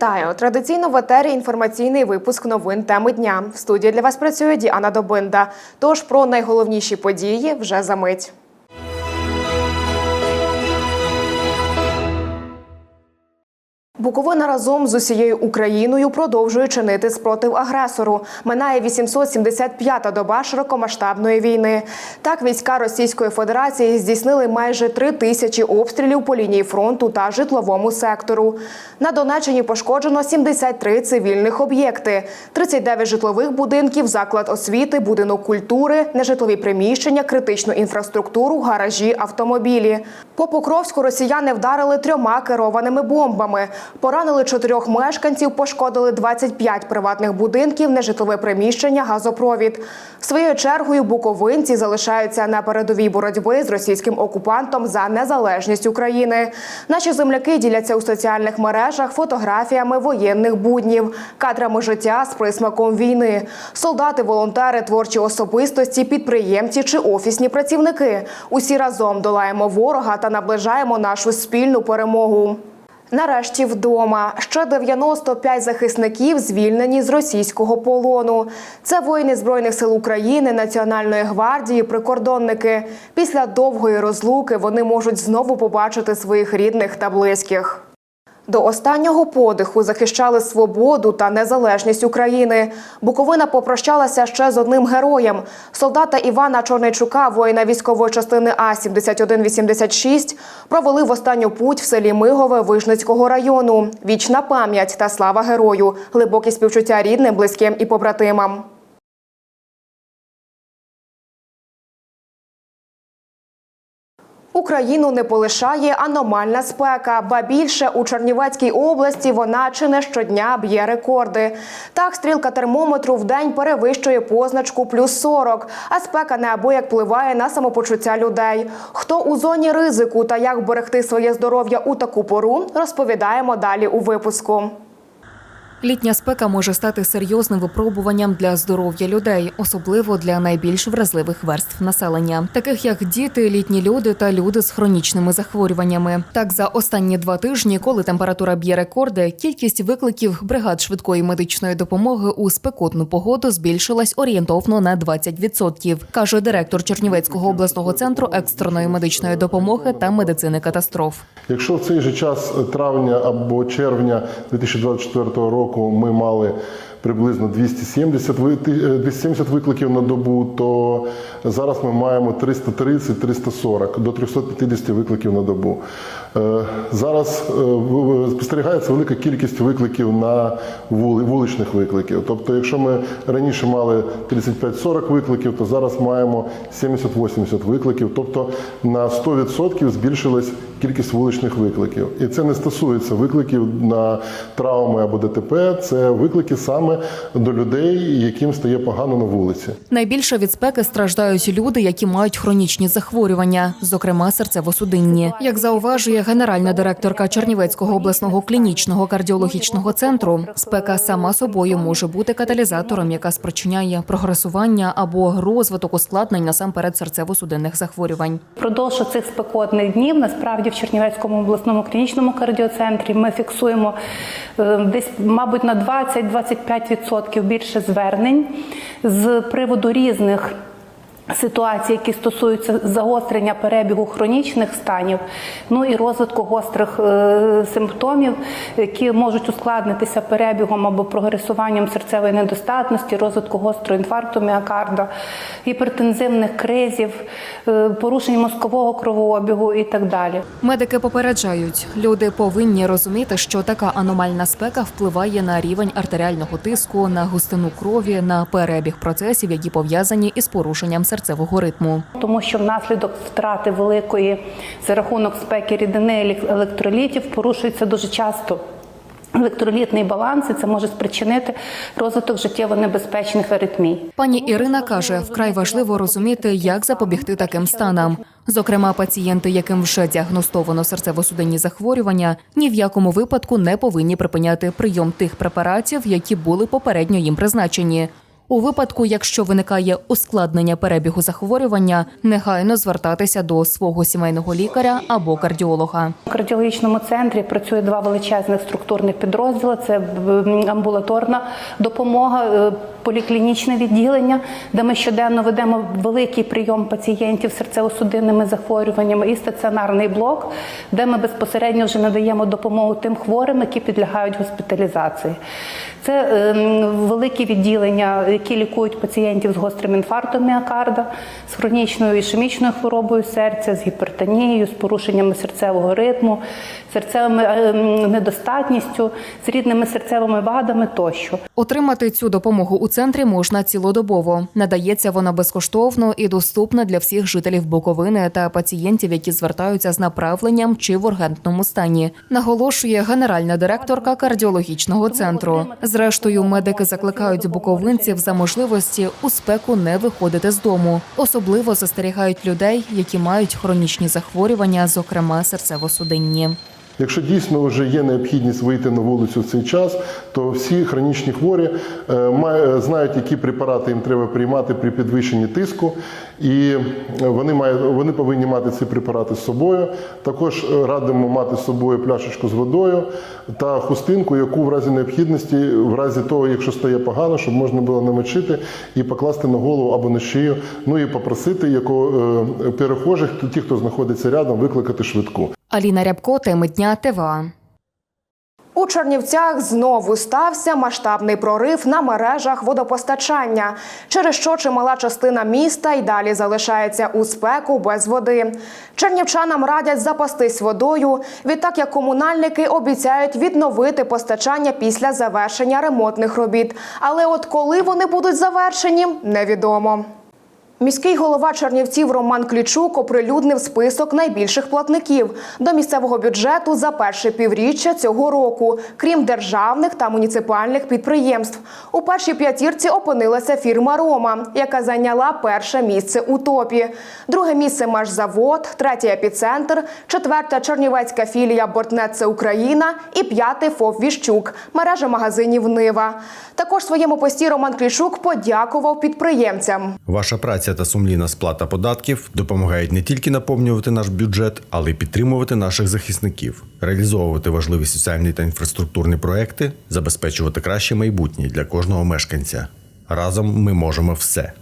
Вітаю! Традиційно в етері інформаційний випуск новин теми дня. В студії для вас працює Діана Добинда. Тож про найголовніші події вже за мить. Буковина разом з усією Україною продовжує чинити спротив агресору. Минає 875-та доба широкомасштабної війни. Так, війська Російської Федерації здійснили майже три тисячі обстрілів по лінії фронту та житловому сектору. На Донеччині пошкоджено 73 цивільних об'єкти, 39 житлових будинків, заклад освіти, будинок культури, нежитлові приміщення, критичну інфраструктуру, гаражі, автомобілі. По Покровську росіяни вдарили трьома керованими бомбами. Поранили чотирьох мешканців, пошкодили 25 приватних будинків, нежитлове приміщення, газопровід. Своєю чергою буковинці залишаються на передовій боротьби з російським окупантом за незалежність України. Наші земляки діляться у соціальних мережах фотографіями воєнних буднів, кадрами життя з присмаком війни. Солдати, волонтери, творчі особистості, підприємці чи офісні працівники. Усі разом долаємо ворога та наближаємо нашу спільну перемогу. Нарешті вдома ще 95 захисників звільнені з російського полону. Це воїни збройних сил України, Національної гвардії, прикордонники. Після довгої розлуки вони можуть знову побачити своїх рідних та близьких. До останнього подиху захищали свободу та незалежність України. Буковина попрощалася ще з одним героєм. Солдата Івана Чорнейчука, воїна військової частини А 7186 провели в останню путь в селі Мигове Вижницького району. Вічна пам'ять та слава герою, глибокі співчуття рідним, близьким і побратимам. Україну не полишає аномальна спека, ба більше у Чернівецькій області вона чи не щодня б'є рекорди. Так, стрілка термометру в день перевищує позначку плюс 40, а спека неабияк впливає на самопочуття людей. Хто у зоні ризику та як берегти своє здоров'я у таку пору, розповідаємо далі у випуску. Літня спека може стати серйозним випробуванням для здоров'я людей, особливо для найбільш вразливих верств населення, таких як діти, літні люди та люди з хронічними захворюваннями. Так, за останні два тижні, коли температура б'є рекорди, кількість викликів бригад швидкої медичної допомоги у спекотну погоду збільшилась орієнтовно на 20%, каже директор Чернівецького обласного центру екстреної медичної допомоги та медицини катастроф. Якщо в цей же час травня або червня 2024 року ми мали приблизно 270 ви- ти- е, 270 викликів на добу, то зараз ми маємо 330-340 до 350 викликів на добу. Е, Зараз е, спостерігається велика кількість викликів на вули- вуличних викликів. Тобто, якщо ми раніше мали 35-40 викликів, то зараз маємо 70-80 викликів. Тобто на 100% збільшилась кількість вуличних викликів. І це не стосується викликів на травми або ДТП, це виклики саме до людей, яким стає погано на вулиці. Найбільше від спеки страждають люди, які мають хронічні захворювання, зокрема серцево-судинні. Як зауважує генеральна директорка Чернівецького обласного клінічного кардіологічного центру, спека сама собою може бути каталізатором, яка спричиняє прогресування або розвиток ускладнень насамперед серцево-судинних захворювань. Впродовж цих спекотних днів насправді в Чернівецькому обласному клінічному кардіоцентрі ми фіксуємо е, десь, мабуть, на 20-25% більше звернень з приводу різних. Ситуацій, які стосуються загострення перебігу хронічних станів, ну і розвитку гострих е, симптомів, які можуть ускладнитися перебігом або прогресуванням серцевої недостатності, розвитку гострого інфаркту міокарда, гіпертензивних кризів, е, порушень мозкового кровообігу і так далі. Медики попереджають, люди повинні розуміти, що така аномальна спека впливає на рівень артеріального тиску, на густину крові, на перебіг процесів, які пов'язані із порушенням серцевого ритму. Тому що внаслідок втрати великої за рахунок спеки рідини електролітів порушується дуже часто. Електролітний баланс і це може спричинити розвиток життєво небезпечних аритмій. Пані Ірина каже, вкрай важливо розуміти, як запобігти таким станам. Зокрема, пацієнти, яким вже діагностовано серцево-судинні захворювання, ні в якому випадку не повинні припиняти прийом тих препаратів, які були попередньо їм призначені. У випадку, якщо виникає ускладнення перебігу захворювання, негайно звертатися до свого сімейного лікаря або кардіолога. В кардіологічному центрі працює два величезних структурних підрозділи: це амбулаторна допомога, е, поліклінічне відділення, де ми щоденно ведемо великий прийом пацієнтів серцево-судинними захворюваннями, і стаціонарний блок, де ми безпосередньо вже надаємо допомогу тим хворим, які підлягають госпіталізації. Це е, м, великі відділення, які лікують пацієнтів з гострим інфарктом міокарда, з хронічною ішемічною хворобою серця, з гіпертонією, з порушеннями серцевого ритму, серцевими е, недостатністю, з рідними серцевими вадами тощо. Отримати цю допомогу у центрі можна цілодобово. Надається вона безкоштовно і доступна для всіх жителів Буковини та пацієнтів, які звертаються з направленням чи в ургентному стані. Наголошує генеральна директорка кардіологічного центру. Зрештою, медики закликають буковинців за можливості у спеку не виходити з дому. Особливо застерігають людей, які мають хронічні захворювання, зокрема серцево-судинні. Якщо дійсно вже є необхідність вийти на вулицю в цей час, то всі хронічні хворі е, знають, які препарати їм треба приймати при підвищенні тиску, і вони мають вони повинні мати ці препарати з собою. Також е, радимо мати з собою пляшечку з водою та хустинку, яку в разі необхідності, в разі того, якщо стає погано, щоб можна було намочити і покласти на голову або на шию. Ну і попросити якого е, перехожих, ті, хто знаходиться рядом, викликати швидку. Аліна Рябко, теми дня ТВА. У Чернівцях знову стався масштабний прорив на мережах водопостачання, через що чимала частина міста й далі залишається у спеку без води. Чернівчанам радять запастись водою, відтак як комунальники обіцяють відновити постачання після завершення ремонтних робіт. Але от коли вони будуть завершені, невідомо. Міський голова Чернівців Роман Клічук оприлюднив список найбільших платників до місцевого бюджету за перше півріччя цього року, крім державних та муніципальних підприємств. У першій п'ятірці опинилася фірма Рома, яка зайняла перше місце у топі. Друге місце Машзавод, третє епіцентр, четверта Чернівецька філія Бортнет це Україна і п'ятий ФОВ Віщук, мережа магазинів Нива. Також своєму пості Роман Клічук подякував підприємцям. Ваша праця та сумлінна сплата податків допомагають не тільки наповнювати наш бюджет, але й підтримувати наших захисників, реалізовувати важливі соціальні та інфраструктурні проекти, забезпечувати краще майбутнє для кожного мешканця. Разом ми можемо все.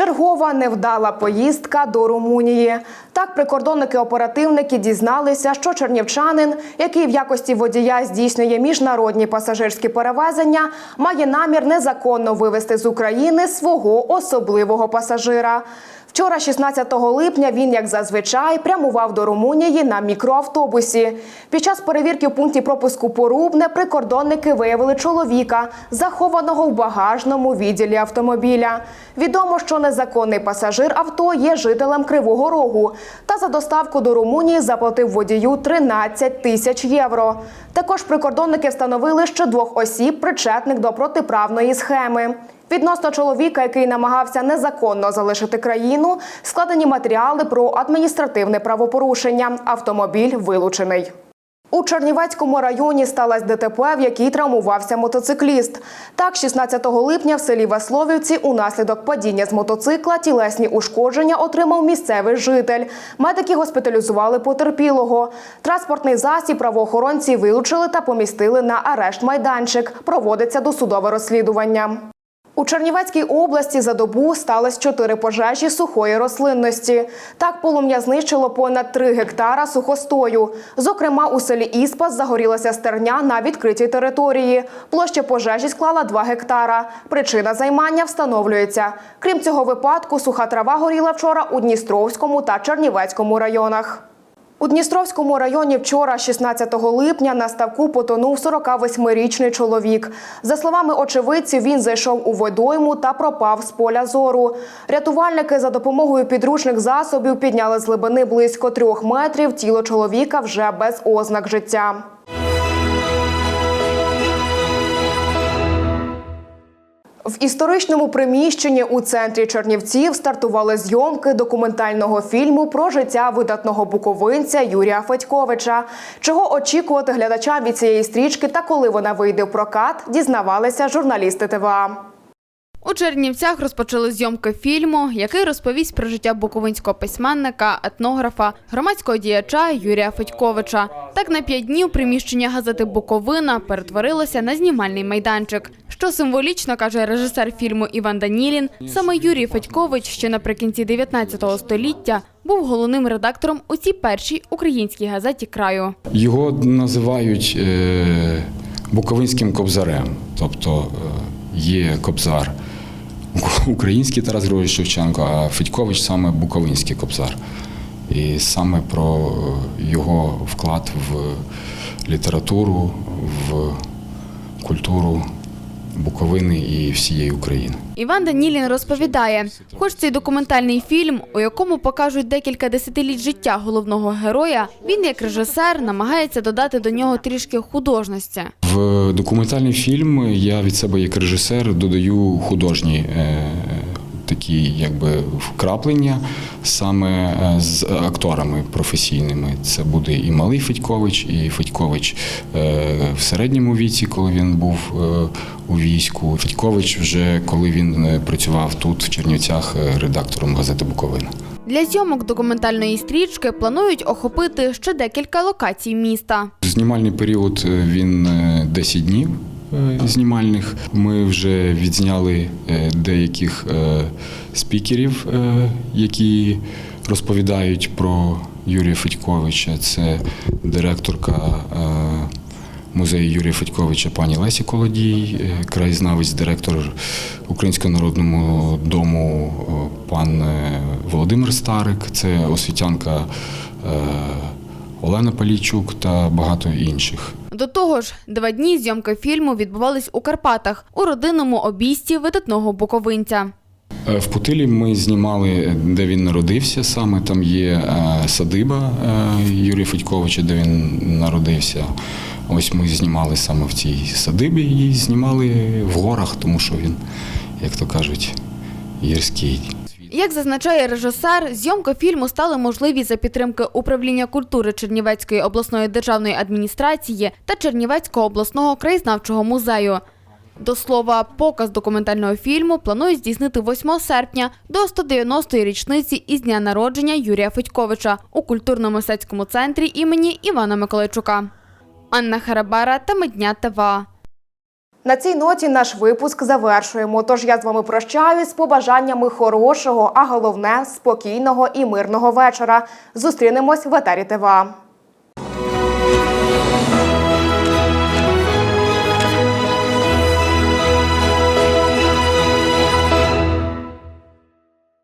Чергова невдала поїздка до Румунії. Так прикордонники-оперативники дізналися, що чернівчанин, який в якості водія здійснює міжнародні пасажирські перевезення, має намір незаконно вивезти з України свого особливого пасажира. Вчора, 16 липня, він, як зазвичай, прямував до Румунії на мікроавтобусі. Під час перевірки в пункті пропуску Порубне прикордонники виявили чоловіка, захованого в багажному відділі автомобіля. Відомо, що незаконний пасажир авто є жителем Кривого Рогу та за доставку до Румунії заплатив водію 13 тисяч євро. Також прикордонники встановили ще двох осіб, причетних до протиправної схеми. Відносно чоловіка, який намагався незаконно залишити країну, складені матеріали про адміністративне правопорушення. Автомобіль вилучений. У Чернівецькому районі сталося ДТП, в якій травмувався мотоцикліст. Так, 16 липня в селі Весловівці унаслідок падіння з мотоцикла тілесні ушкодження отримав місцевий житель. Медики госпіталізували потерпілого. Транспортний засіб правоохоронці вилучили та помістили на арешт майданчик. Проводиться досудове розслідування. У Чернівецькій області за добу сталося чотири пожежі сухої рослинності. Так полум'я знищило понад 3 гектара сухостою. Зокрема, у селі Іспас загорілася стерня на відкритій території. Площа пожежі склала 2 гектара. Причина займання встановлюється. Крім цього випадку, суха трава горіла вчора у Дністровському та Чернівецькому районах. У Дністровському районі вчора, 16 липня, на ставку потонув 48-річний чоловік. За словами очевидців, він зайшов у водойму та пропав з поля зору. Рятувальники за допомогою підручних засобів підняли з глибини близько трьох метрів тіло чоловіка вже без ознак життя. В історичному приміщенні у центрі Чернівців стартували зйомки документального фільму про життя видатного буковинця Юрія Федьковича. Чого очікувати глядачам від цієї стрічки та коли вона вийде в прокат, дізнавалися журналісти ТВА. У Чернівцях розпочали зйомки фільму, який розповість про життя буковинського письменника, етнографа, громадського діяча Юрія Федьковича. Так на п'ять днів приміщення газети Буковина перетворилося на знімальний майданчик. Що символічно каже режисер фільму Іван Данілін, саме Юрій Федькович ще наприкінці 19 століття був головним редактором у цій першій українській газеті краю. Його називають е, буковинським кобзарем. Тобто е, є кобзар український Тарас Григорович Шевченко, а Федькович саме буковинський кобзар. І саме про е, його вклад в літературу, в культуру Буковини і всієї України. Іван Данілін розповідає, хоч цей документальний фільм, у якому покажуть декілька десятиліть життя головного героя, він як режисер намагається додати до нього трішки художності. В документальний фільм я від себе як режисер додаю художні е, такі якби вкраплення саме е, з акторами професійними. Це буде і малий Федькович, і Федькович е, в середньому віці, коли він був у війську. Федькович вже коли він працював тут, в Чернівцях, редактором газети Буковина. Для зйомок документальної стрічки планують охопити ще декілька локацій міста. Знімальний період е, він е, 10 днів е, знімальних. Ми вже відзняли е, деяких е, спікерів, е, які розповідають про Юрія Федьковича. Це директорка е, музею Юрія Федьковича пані Лесі Колодій, е, краєзнавець, директор Українського народного дому е, пан е, Володимир Старик, це освітянка. Олена Палійчук та багато інших. До того ж, два дні зйомки фільму відбувались у Карпатах у родинному обійсті видатного буковинця. В Путилі ми знімали, де він народився. Саме там є садиба Юрія Федьковича, де він народився. Ось ми знімали саме в цій садибі і знімали в горах, тому що він, як то кажуть, гірський. Як зазначає режисер, зйомка фільму стали можливі за підтримки управління культури Чернівецької обласної державної адміністрації та Чернівецького обласного краєзнавчого музею. До слова, показ документального фільму планують здійснити 8 серпня до 190-ї річниці із дня народження Юрія Федьковича у культурно-мистецькому центрі імені Івана Миколайчука. Анна Харабара та Медня ТВА. На цій ноті наш випуск завершуємо. Тож я з вами прощаюсь з побажаннями хорошого, а головне спокійного і мирного вечора. Зустрінемось в етері ТВА.